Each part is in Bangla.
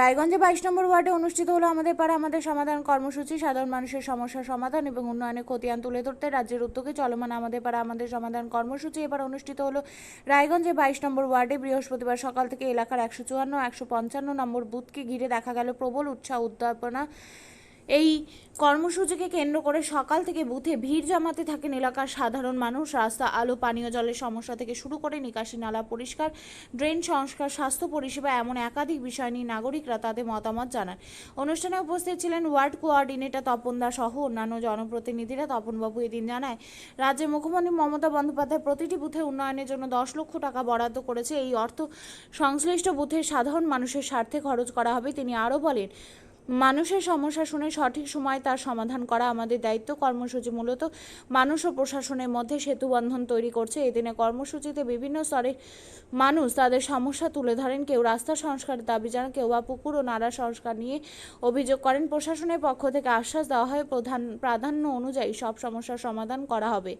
রায়গঞ্জে বাইশ নম্বর ওয়ার্ডে অনুষ্ঠিত হলো আমাদের পাড়া আমাদের সমাধান কর্মসূচি। সাধারণ মানুষের সমস্যা সমাধান এবং উন্নয়নের খতিয়ান তুলে ধরতে রাজ্যের উদ্যোগে চলমান আমাদের পাড়া আমাদের সমাধান কর্মসূচি এবার অনুষ্ঠিত হলো রায়গঞ্জে বাইশ নম্বর ওয়ার্ডে বৃহস্পতিবার সকাল থেকে এলাকার একশো চুয়ান্ন, একশো পঞ্চান্ন নম্বর বুথকে ঘিরে দেখা গেল প্রবল উৎসাহ, উদ্দীপনা এই কর্মসূচিকে কেন্দ্র করে সকাল থেকে বুথে ভিড় জমাতে থাকেন এলাকার সাধারণ মানুষ। রাস্তা, আলো, পানীয় জলের সমস্যা থেকে শুরু করে নিকাশি নালা পরিষ্কার, ড্রেন সংস্কার, স্বাস্থ্য পরিষেবা এমন একাধিক বিষয় নিয়ে নাগরিকরা তাদের মতামত জানান। অনুষ্ঠানে উপস্থিত ছিলেন ওয়ার্ড কোঅর্ডিনেটর তপন দাস সহ অন্যান্য জনপ্রতিনিধিরা। তপনবাবু এদিন জানায় রাজ্যের মুখ্যমন্ত্রী মমতা বন্দ্যোপাধ্যায় প্রতিটি বুথে উন্নয়নের জন্য দশ লক্ষ টাকা বরাদ্দ করেছে। এই অর্থ সংশ্লিষ্ট বুথের সাধারণ মানুষের স্বার্থে খরচ করা হবে, তিনি আরও বলেন। মানুষের সমস্যা শুনে সঠিক সময় তার সমাধান করা আমাদের দায়িত্ব। কর্মসূচি মূলত মানুষ ও প্রশাসনের মধ্যে সেতুবন্ধন তৈরি করছে। এদিনে কর্মসূচিতে বিভিন্ন স্তরে মানুষ তাদের সমস্যা তুলে ধরেন। কেউ রাস্তা সংস্কারের দাবি জানান কেউ বা পুকুর ও নালা সংস্কার নিয়ে অভিযোগ করেন। প্রশাসনের পক্ষ থেকে আশ্বাস দেওয়া হয় প্রধান প্রাধান্য অনুযায়ী সব সমস্যার সমাধান করা হবে।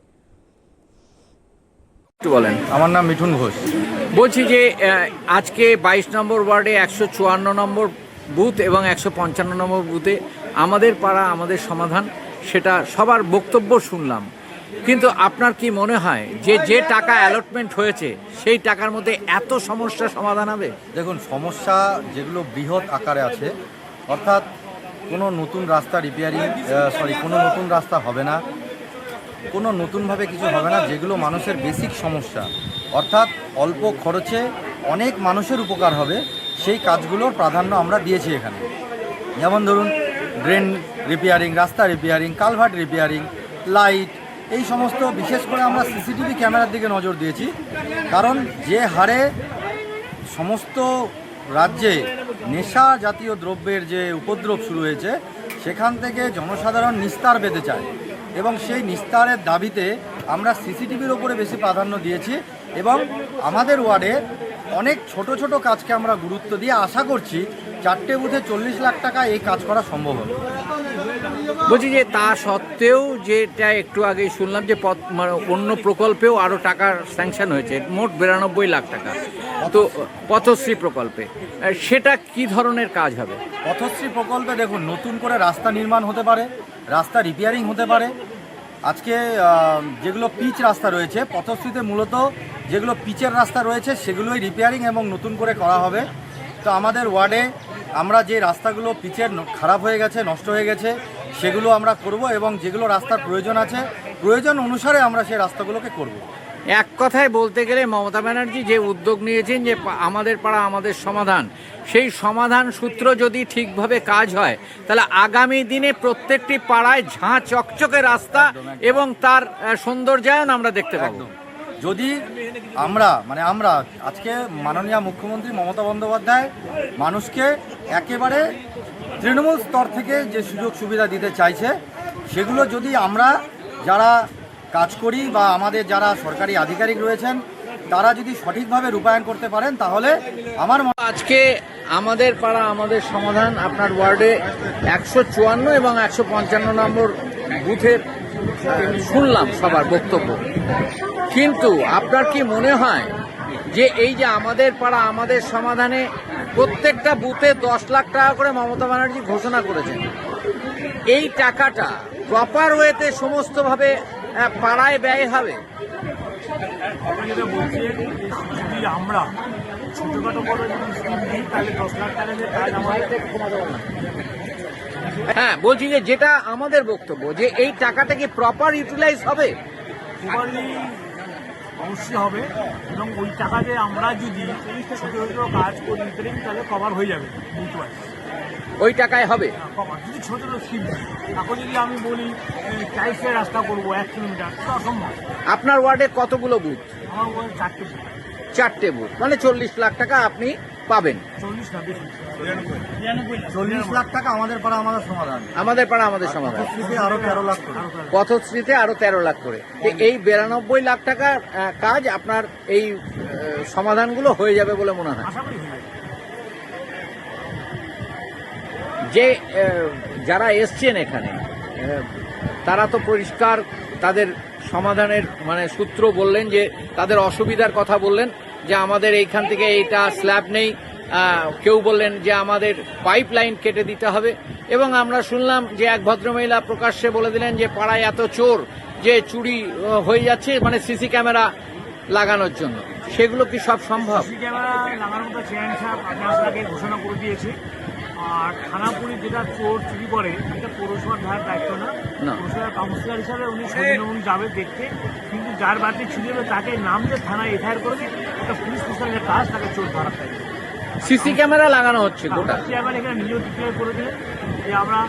একটু বলেন আমার নাম মিঠুন ঘোষ। বলছি যে আজকে বাইশ নম্বর ওয়ার্ডে একশো চুয়ান্ন নম্বর বুথ এবং একশো পঞ্চান্ন নম্বর বুথে আমাদের পাড়া, আমাদের সমাধান, সেটা সবার বক্তব্য শুনলাম। কিন্তু আপনার কি মনে হয় যে যে টাকা অ্যালটমেন্ট হয়েছে, সেই টাকার মধ্যে এত সমস্যা সমাধান হবে? দেখুন, সমস্যা যেগুলো বৃহৎ আকারে আছে, অর্থাৎ কোনো নতুন রাস্তা রিপেয়ারিং সরি কোনো নতুন রাস্তা হবে না, কোনো নতুনভাবে কিছু হবে না, যেগুলো মানুষের বেসিক সমস্যা। অর্থাৎ অল্প খরচে অনেক মানুষের উপকার হবে সেই কাজগুলোর প্রাধান্য আমরা দিয়েছি এখানে। যেমন ধরুন ড্রেন রিপেয়ারিং রাস্তা রিপেয়ারিং কালভার্ট রিপেয়ারিং লাইট এই সমস্ত বিশেষ করে আমরা সিসিটিভি ক্যামেরার দিকে নজর দিয়েছি। কারণ যে হারে সমস্ত রাজ্যে নেশা জাতীয় দ্রব্যের যে উপদ্রব শুরু হয়েছে, সেখান থেকে জনসাধারণ নিস্তার পেতে চায় এবং সেই নিস্তারের দাবিতে আমরা সিসিটিভির ওপরে বেশি প্রাধান্য দিয়েছি এবং আমাদের ওয়ার্ডে অনেক ছোট ছোট কাজকে আমরা গুরুত্ব দিয়ে আশা করছি চারটে বুথে চল্লিশ লাখ টাকা এই কাজ করা সম্ভব হবে। বলছি যে তা সত্ত্বেও যেটা একটু আগেই শুনলাম যে পথ মানে অন্য প্রকল্পেও আরও টাকার স্যাংশন হয়েছে মোট বিরানব্বই লাখ টাকা। তো পথশ্রী প্রকল্পে সেটা কি ধরনের কাজ হবে? পথশ্রী প্রকল্পে দেখুন নতুন করে রাস্তা নির্মাণ হতে পারে রাস্তা রিপেয়ারিং হতে পারে। আজকে যেগুলো পিচ রাস্তা রয়েছে পথশ্রীতে মূলত যেগুলো পিচের রাস্তা রয়েছে সেগুলোই রিপেয়ারিং এবং নতুন করে করা হবে। তো আমাদের ওয়ার্ডে আমরা যে রাস্তাগুলো পিচের খারাপ হয়ে গেছে নষ্ট হয়ে গেছে সেগুলো আমরা করব এবং যেগুলো রাস্তার প্রয়োজন আছে প্রয়োজন অনুসারে আমরা সেই রাস্তাগুলোকে করব। এক কথায় বলতে গেলে মমতা ব্যানার্জি যে উদ্যোগ নিয়েছেন যে আমাদের পাড়া আমাদের সমাধান সেই সমাধান সূত্র যদি ঠিকভাবে কাজ হয় তাহলে আগামী দিনে প্রত্যেকটি পাড়ায় ঝাঁ চকচকে রাস্তা এবং তার সৌন্দর্যায়ন আমরা দেখতে পাবো। যদি আমরা মানে আমরা, আজকে মাননীয় মুখ্যমন্ত্রী মমতা বন্দ্যোপাধ্যায় মানুষকে একেবারে তৃণমূল স্তর থেকে যে সুযোগ সুবিধা দিতে চাইছে, সেগুলো যদি আমরা যারা কাজ করি বা আমাদের যারা সরকারি আধিকারিক রয়েছেন, তারা যদি সঠিকভাবে রূপায়ণ করতে পারেন, তাহলে আমার আজকে আমাদের পাড়া, আমাদের সমাধান, আপনার ওয়ার্ডে একশো চুয়ান্ন এবং একশো পঞ্চান্ন নম্বর বুথের শুনলাম সবার বক্তব্য। কিন্তু আপনার কি মনে হয় যে এই যে আমাদের পাড়া আমাদের সমাধানে প্রত্যেকটা বুথে দশ লাখ টাকা করে মমতা ব্যানার্জি ঘোষণা করেছেন? এই টাকাটা প্রপার ওয়েতে সমস্তভাবে পাড়ায় ব্যয় হবে? আপনি যেটা বলছেন যদি আমরা ছোটোখাটো বড় যদি স্কিম দিই তাহলে দশ লাখ টাকা দিয়ে কাজ আমাদের হ্যাঁ বলছি যে যেটা আমাদের বক্তব্য যে এই টাকাটা কি প্রপার ইউটিলাইজ হবে? অবশ্যই হবে এবং ওই টাকা দিয়ে আমরা যদি ছোটো ছোটো কাজ করি পারি তাহলে কভার হয়ে যাবে বুঝতে পারছি। ওই টাকায় হবে? কভার যদি ছোটো ছোটো স্কিম দিই এখন যদি আমি বলি টাইপের রাস্তা করব এক কিলোমিটার তো অসম্ভব। আপনার ওয়ার্ডে কতগুলো বুথ আমার ওয়ার্ডে চারটে বুথ চারটে বুথ মানে চল্লিশ লাখ টাকা আপনি পাবেন। চল্লিশ লাখ। টাকা আমাদের পাড়া আমাদের সমাধান। আমাদের পাড়া আমাদের সমাধান। তেরো লাখ পথশ্রীতে আরও তেরো লাখ করে। এই বিরানব্বই লাখ টাকার আহ, কাজ আপনার এই সমাধানগুলো হয়ে যাবে বলে মনে হয়। যে যারা এসছেন এখানে তারা তো পরিষ্কার তাদের সমাধানের মানে সূত্র বললেন যে তাদের অসুবিধার কথা বললেন। যে আমাদের এইখান থেকে এইটা স্ল্যাব নেই। কেউ বললেন যে আমাদের পাইপ লাইন কেটে দিতে হবে। এবং আমরা শুনলাম যে এক ভদ্রমহিলা প্রকাশ্যে বলে দিলেন যে পাড়ায় এত চোর যে চুরি হয়ে যাচ্ছে মানে সিসি ক্যামেরা লাগানোর জন্য। সেগুলো কি সব সম্ভব? সিসি ক্যামেরা লাগানোর মতো চেয়ারম্যান সাহেব মাস আগে ঘোষণা করে দিয়েছে। আর থানাপুরি যেটা চোর চুরি করে এটা পৌরসভার ধার দায়িত্ব না। পৌরসভার কাউন্সিলর হিসাবে উনি যাবে দেখতে। কিন্তু যার বাড়িতে চুরি হবে তাকে নাম যে থানায় এফআইআর করবে একটা পুলিশ প্রশাসনের কাজ তাকে চোর ধরা সিসি ক্যামেরা লাগানো হচ্ছে গোটা। চেয়ারম্যান এখানে নিজেও ডিক্লেয়ার করে দিলেন যে আমরা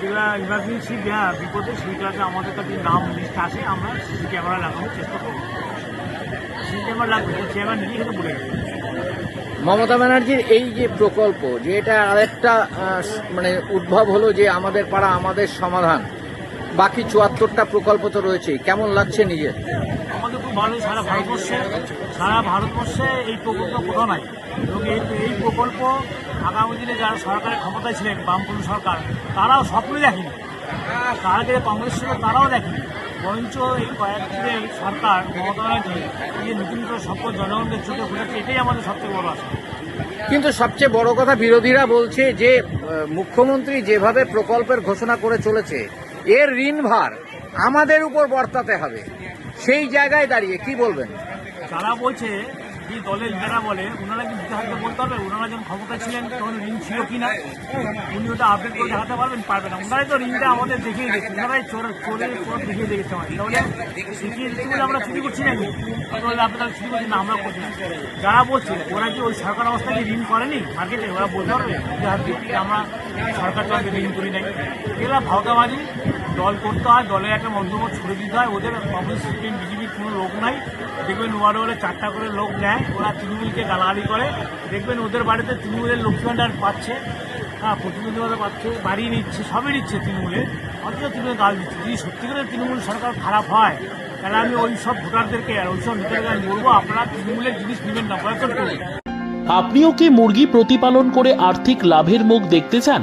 যেগুলা ইমার্জেন্সি দেওয়া বিপদে সেইগুলোতে আমাদের কাছে নাম লিস্ট আসে আমরা সিসি ক্যামেরা লাগানোর চেষ্টা করব। সিসি ক্যামেরা লাগবে চেয়ারম্যান নিজে কিন্তু বলে গেছে। মমতা ব্যানার্জির এই যে প্রকল্প যে এটা আরেকটা মানে উদ্ভব হলো যে আমাদের পাড়া আমাদের সমাধান। বাকি চুয়াত্তরটা প্রকল্প তো রয়েছে কেমন লাগছে নিজের? ভালো সারা ভারতবর্ষে সারা ভারতবর্ষে এই প্রকল্প কোথাও নাই। এবং এই প্রকল্প আগামী দিনে যারা সরকারের ক্ষমতায় ছিলেন, বামপন্থী সরকার, তারাও স্বপ্নে দেখেনি। তারা যে কংগ্রেস ছিল, তারাও দেখেনি। বরঞ্চ এই কয়েকদিনের সরকার, মমতা ব্যানার্জি যে নতুন করে স্বপ্ন জনগণকে চোখে ফুটেছে এটাই আমাদের সবথেকে বড় আশা। কিন্তু সবচেয়ে বড় কথা বিরোধীরা বলছে যে মুখ্যমন্ত্রী যেভাবে প্রকল্পের ঘোষণা করে চলেছে, এর ঋণভার আমাদের উপর বর্তাতে হবে। সেই জায়গায় দাঁড়িয়ে, কি বলবেন? যারা বলছে, যে দলের লিডাররা বলে, ওনারা কি দিতে হাতে বলতে হবে ওনারা যখন ক্ষমতা ছিলেন, তখন ঋণ ছিল কি না উনি ওটা আপডেট করে দেখাতে পারবেন? পারবেন না। ওনারাই তো ঋণটা আমাদের দেখিয়ে দিয়েছে। ওনারাই চোর, চোরের চোর দেখিয়ে দিয়েছে আমাদের। আমরা চুরি করছি নাকি? আপনারা চুরি করছি না আমরা করছি। যারা বলছে, ওরা কি ওই সরকার অবস্থা কি ঋণ করেনি? মার্কেটে ওরা বলতে পারবে? আমরা সরকার তো আগে ঋণ করি নাই। এরা ভাওতাবাজি দল করতে হয়, দলের একটা মন্তব্য ছড়ে দিতে হয়। ওদের কংগ্রেস সিপিএম বিজেপির কোনো লোক নাই। দেখবেন ওয়ার্ডে ওয়ার্ডে চারটা করে লোক নেয়। ওরা তৃণমূলকে গালাগালি করে। দেখবেন ওদের বাড়িতে তৃণমূলের লক্ষ্মী ভাণ্ডার পাচ্ছে। হ্যাঁ প্রতিনিধিত্ব পাচ্ছে বাড়িয়ে নিচ্ছে, সবই নিচ্ছে তৃণমূলে অথচ তৃণমূল গাল দিচ্ছে। যদি সত্যি করে তৃণমূল সরকার খারাপ হয়, তাহলে আমি ওই সব ভোটারদেরকে আর ওই সব নেতাদেরকে বলব, আপনারা তৃণমূলের জিনিস নেবেন না আপনিও কি মুরগি প্রতিপালন করে আর্থিক লাভের মুখ দেখতে চান?